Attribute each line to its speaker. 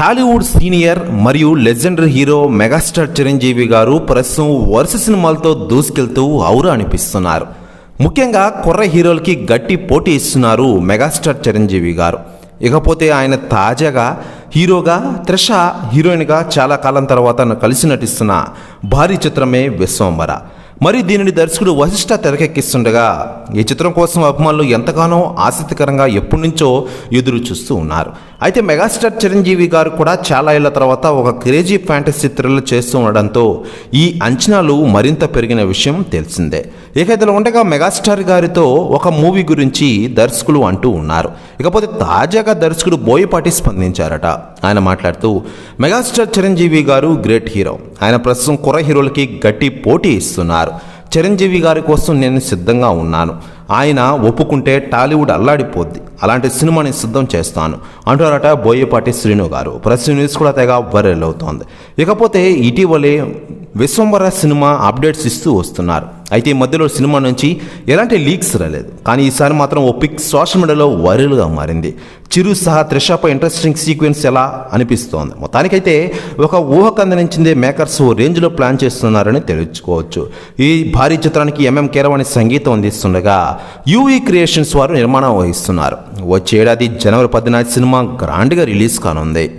Speaker 1: Tollywood senior మరియు legendary hero megastar Chiranjeevi గారు ప్రస్తుతం వరుస సినిమాలతో దూసుకెళ్తూ ఔరా అనిపిస్తున్నారు. ముఖ్యంగా కుర్ర హీరోలకి గట్టి పోటీ ఇస్తున్నారు మెగాస్టార్ చిరంజీవి గారు. ఇకపోతే ఆయన తాజాగా హీరోగా త్రిష హీరోయిన్గా చాలా కాలం తర్వాత కలిసి నటిస్తున్న భారీ చిత్రమే విశ్వంబర మరి దీనిని దర్శకుడు వశిష్ఠ తెరకెక్కిస్తుండగా ఈ చిత్రం కోసం అభిమానులు ఎంతగానో ఆసక్తికరంగా ఎప్పటి నుంచో ఎదురు చూస్తూ ఉన్నారు. అయితే మెగాస్టార్ చిరంజీవి గారు కూడా చాలా ఏళ్ళ తర్వాత ఒక క్రేజీ ఫ్యాంటసీ థ్రిల్ చేస్తూ ఉండడంతో ఈ అంచనాలు మరింత పెరిగిన విషయం తెలిసిందే. ఇక ఇదిలో ఉండగా మెగాస్టార్ గారితో ఒక మూవీ గురించి దర్శకులు అంటూ ఉన్నారు. ఇకపోతే తాజాగా దర్శకుడు బోయపాటి స్పందించారట. ఆయన మాట్లాడుతూ మెగాస్టార్ చిరంజీవి గారు గ్రేట్ హీరో. ఆయన ప్రస్తుతం కుర్ర హీరోలకి గట్టి పోటీ ఇస్తున్నారు. చిరంజీవి గారి కోసం నేను సిద్ధంగా ఉన్నాను. ఆయన ఒప్పుకుంటే టాలీవుడ్ అల్లాడిపోద్ది. అలాంటి సినిమాని సిద్ధం చేస్తాను. అంటారట బోయపాటి శ్రీను గారు. ప్రెస్ న్యూస్ కూడా తెగ వైరల్ అవుతోంది. ఇకపోతే ఇటీవలే విశ్వంబర సినిమా అప్డేట్స్ ఇస్తూ వస్తున్నారు. అయితే ఈ మధ్యలో సినిమా నుంచి ఎలాంటి లీక్స్ రాలేదు. కానీ ఈసారి మాత్రం ఓ పిక్ సోషల్ మీడియాలో వైరల్గా మారింది. చిరు సహా త్రిషాపై ఇంట్రెస్టింగ్ సీక్వెన్స్ ఎలా అనిపిస్తోంది? మొత్తానికైతే ఒక ఊహకు అందించిందే మేకర్స్ ఓ రేంజ్లో ప్లాన్ చేస్తున్నారని తెలుసుకోవచ్చు. ఈ భారీ చిత్రానికి ఎంఎం కీరవాణి సంగీతం అందిస్తుండగా యూవీ క్రియేషన్స్ వారు నిర్మాణం వహిస్తున్నారు. వచ్చే ఏడాది జనవరి పద్నాలుగు సినిమా గ్రాండ్గా రిలీజ్ కానుంది.